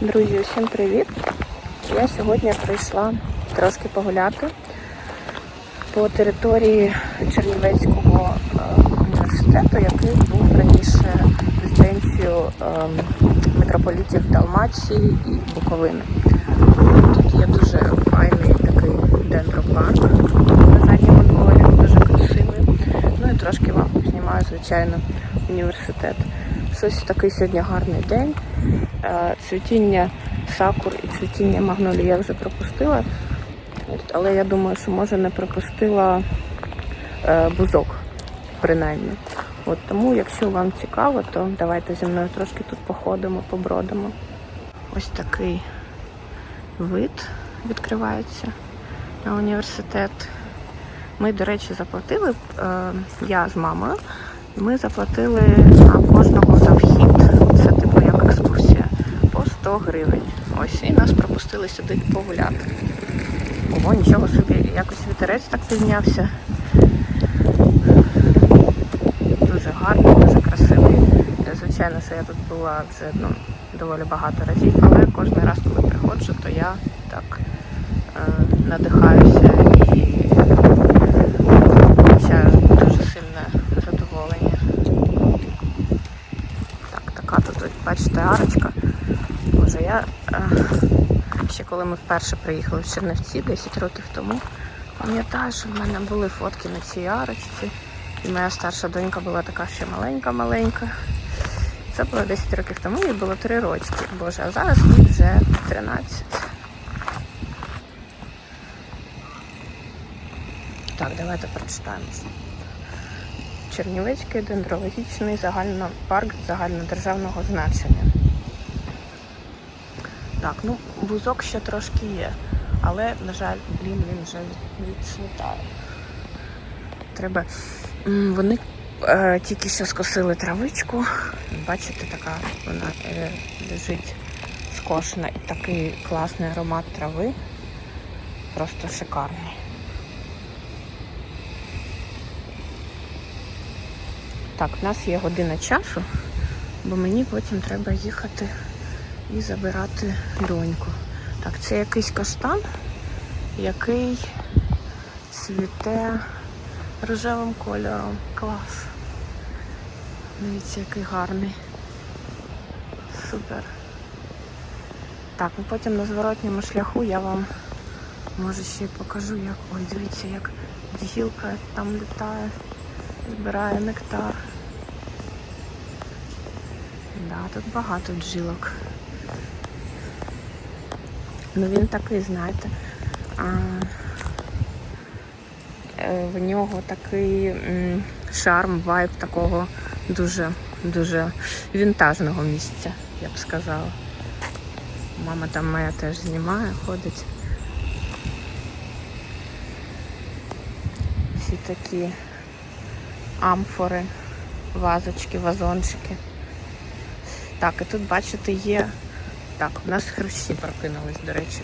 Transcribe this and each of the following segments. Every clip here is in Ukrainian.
Друзі, усім привіт! Я сьогодні прийшла трошки погуляти по території Чернівецького е, університету, який був раніше резиденцією е, митрополітів Далмації і Буковини. Тут є дуже файний такий дендропарк на задньому дворі, дуже красивий. Ну і трошки вам знімаю, звичайно, університет. Ось такий сьогодні гарний день. Е, Цвітіння сакур і цвітіння магнолії я вже пропустила. Але я думаю, що може не пропустила е, бузок, принаймні. От тому, якщо вам цікаво, то давайте зі мною трошки тут походимо, побродимо. Ось такий вид відкривається на університет. Ми, до речі, заплатили, е, я з мамою, ми заплатили на кожного за вхід. Це типу як екскурсія по 100 гривень. Ось і нас пропустили сюди погуляти. Ого, нічого собі, якось вітерець так піднявся. Дуже гарний, дуже красивий. Звичайно, що я тут була вже ну, доволі багато разів, але кожен раз, коли приходжу, то я так е, надихаюся і получаю дуже сильне задоволення. Так, така тут, бачите, арочка. Я ще коли ми вперше приїхали в Чернівці 10 років тому, пам'ятаю, що в мене були фотки на цій арочці. І моя старша донька була така ще маленька-маленька. Це було 10 років тому, їй було 3 рочки. Боже, а зараз їй вже 13. Так, давайте прочитаємо. Чернівецький дендрологічний загально... парк загальнодержавного значення. Так, ну бузок ще трошки є, але, на жаль, блін, він вже відцвітає. Треба. Вони е, тільки що скосили травичку. Бачите, така вона е, лежить скошена і такий класний аромат трави. Просто шикарний. Так, в нас є година часу, бо мені потім треба їхати і забирати доньку. Так, це якийсь каштан, який цвіте рожевим кольором. Клас. Дивіться, який гарний. Супер. Так, ну потім на зворотньому шляху я вам може ще й покажу, як. Ой, дивіться, як бджілка там літає, збирає нектар. Да, тут багато бджілок. Ну він такий, знаєте. А, е, в нього такий шарм, вайб такого дуже дуже вінтажного місця, я б сказала. Мама там моя теж знімає, ходить. Всі такі амфори, вазочки, вазончики. Так, і тут, бачите, є. Так, у нас хрущі прокинулись, до речі.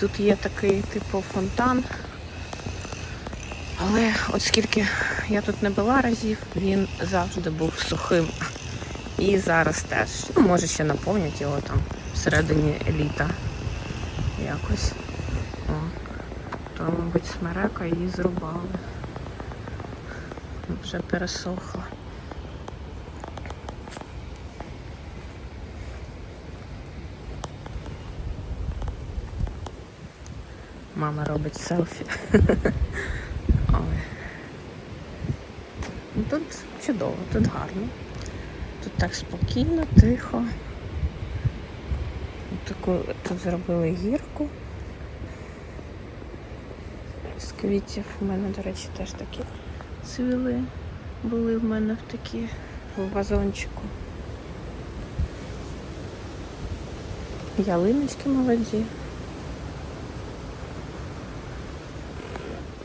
Тут є такий типу фонтан. Але от скільки я тут не була разів, він завжди був сухим. І зараз теж. Ну, може ще наповнять його там всередині літа якось. О, то, мабуть, смерека її зрубали. Вже пересохла. Мама робить селфі. Ой. Ну, Тут чудово, тут гарно. Тут так спокійно, тихо. Таку, тут зробили гірку з квітів. У мене, до речі, теж такі цвіли були в мене в такі в вазончику. Ялиночки молоді.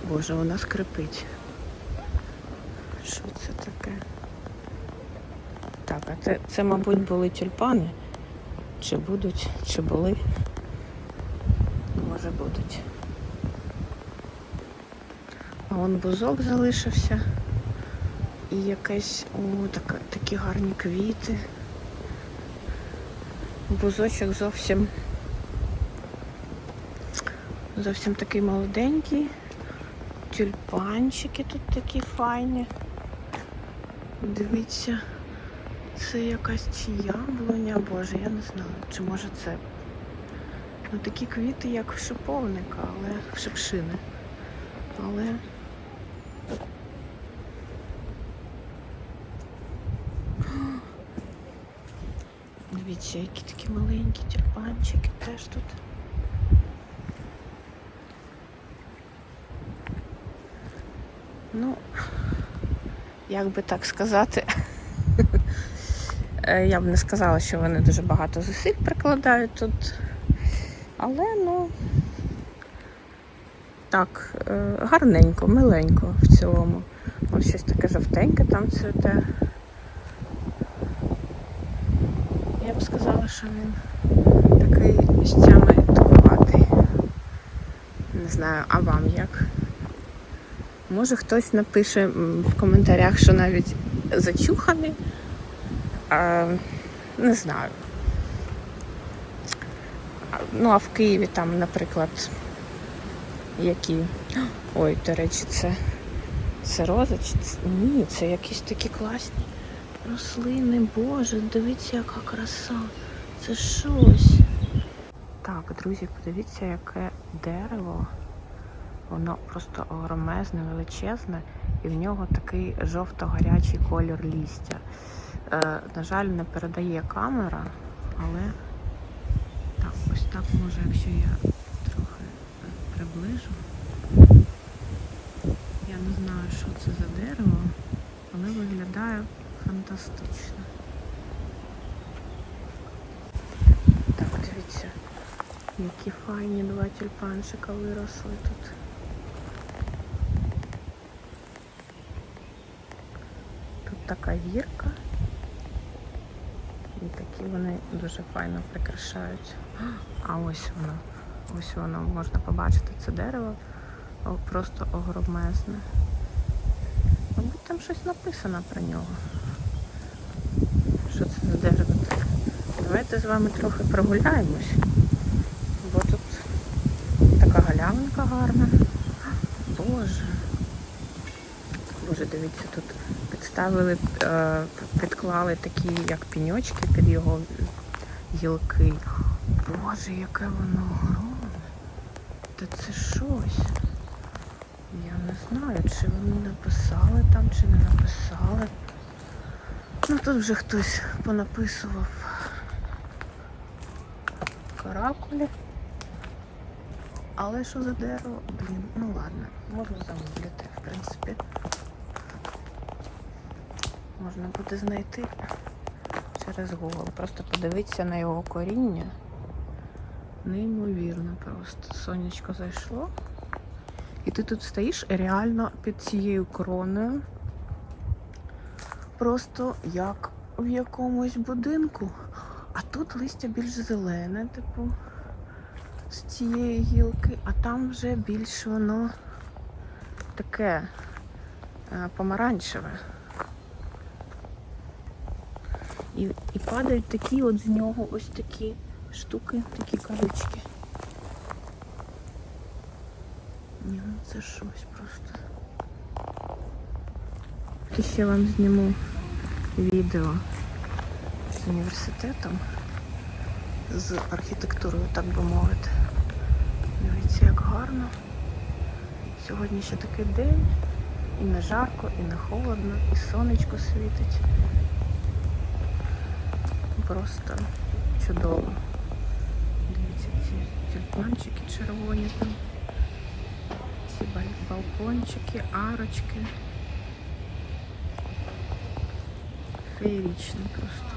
Боже, вона скрипить. Що це таке? Так, а це, це, мабуть, були тюльпани. Чи будуть, чи були. Може будуть. А вон бузок залишився. І якесь, о, так, такі гарні квіти. Бузочок зовсім зовсім такий молоденький. Тюльпанчики тут такі файні. Дивіться, це якась чи яблуня, боже, я не знаю, чи може це. Ну такі квіти, як в шиповника, але в шипшини. Але Дивіться, які такі маленькі тюльпанчики теж тут. Ну, як би так сказати, е, я б не сказала, що вони дуже багато зусиль прикладають тут. Але ну так, е, гарненько, миленько в цілому. Ось щось таке жовтеньке там цвіте. Я б сказала, що він такий місцями туговатий. Не знаю, а вам як? Може хтось напише в коментарях, що навіть зачуханий. А, не знаю. Ну, а в Києві там, наприклад, які. Ой, до речі, це, це роза чи це... Ні, це якісь такі класні рослини. Боже, дивіться, яка краса. Це щось. Так, друзі, подивіться, яке дерево. Воно просто огромезне, величезне, і в нього такий жовто-гарячий колір лістя. Е, на жаль, не передає камера, але так, ось так може, якщо я трохи е, приближу. Я не знаю, що це за дерево, але виглядає фантастично. Так, дивіться, які файні два тюльпанчика виросли тут. Тут така гірка. І такі вони дуже файно прикрашають. А ось воно. Ось воно можна побачити це дерево. Просто огромезне. Мабуть, там щось написано про нього. Що це за дерево таке? Давайте з вами трохи прогуляємось. Бо тут така галявинка гарна. Боже. Боже, дивіться, тут підставили, е, підклали такі, як піньочки під його гілки. Боже, яке воно огромне. Та це щось. Я не знаю, чи вони написали там, чи не написали. Ну тут вже хтось понаписував каракулі. Але що за дерево? Блін, ну ладно, можна замовляти, в принципі. Можна буде знайти через Google. Просто подивитися на його коріння. Неймовірно просто. Сонечко зайшло. І ти тут стоїш реально під цією короною. Просто як в якомусь будинку. А тут листя більш зелене, типу, з цієї гілки, а там вже більш воно таке е, помаранчеве. І, і падають такі от з нього ось такі штуки, такі колючки. Ні, ну це щось просто. І ще вам зніму відео з університетом, з архітектурою, так би мовити. Дивіться, як гарно. Сьогодні ще такий день. І не жарко, і не холодно, і сонечко світить. Просто чудово. Дивіться, ці тюльпанчики червоні там. Ці бал- балкончики, арочки. Феєрично просто.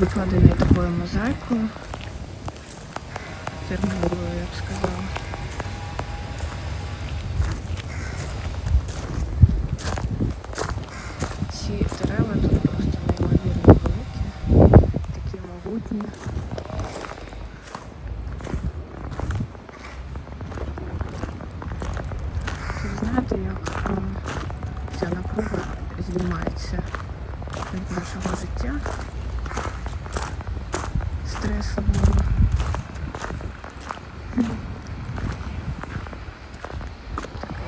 Викладений такою мозаїкою. Фірмовою, я б сказала. церква тут просто неймовірно великі, такі могутні. Тут знаєте, як е, ця напруга знімається від нашого життя стресового.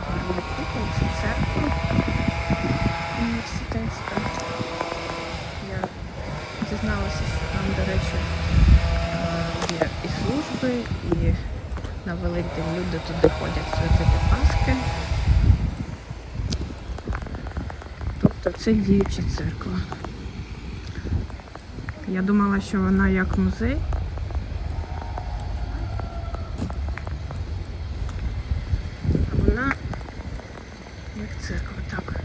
Гарний це церква університетська. Я дізналася, що там, до речі, е, є і служби, і на люди туди ходять святити Пасхи. Тобто це діюча церква. Я думала, що вона як музей. А вона як церква. Так.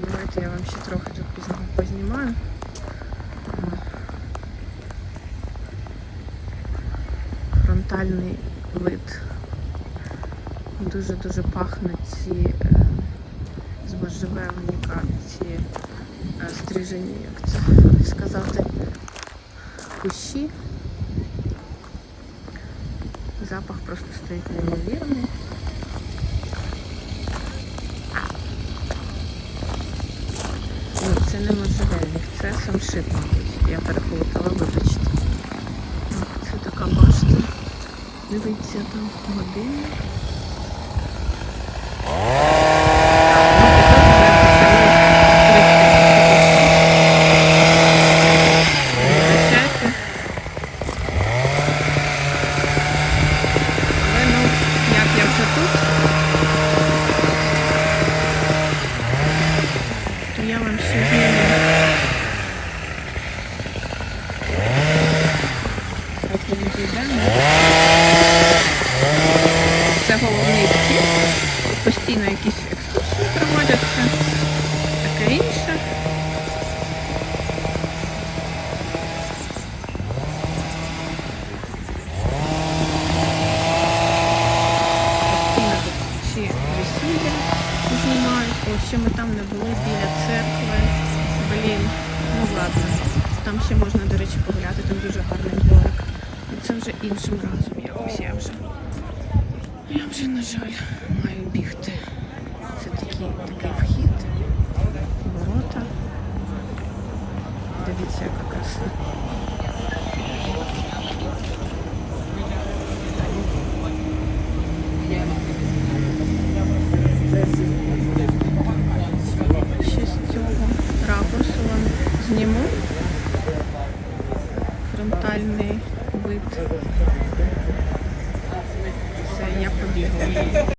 Давайте я вам ще трохи тут познімаю. Фронтальний вид. Дуже-дуже пахнуть ці е, з ці стрижені, як це сказати, кущі. Запах просто стоїть неймовірний. Ні, це не можжевельник, це самшит, мабуть. Я переплутала, вибачте. Це така башта. Дивіться там годинник. Вибачайте. Але ну, як я вже тут, то я вам ще зніму. От ми йдемо. Це головний вхід. Тут Постійно якісь екскурсії проводяться. Таке інше. Постійно тут чи весілля знімають. О, ще ми там не були біля церкви. Блін, ну ладно. Там ще можна, до речі, погуляти, там дуже гарний дворик. Це вже іншим разом якось я вже. Я вже, на жаль, маю бігти. Це такий, такий вхід, ворота. Дивіться, яка краса.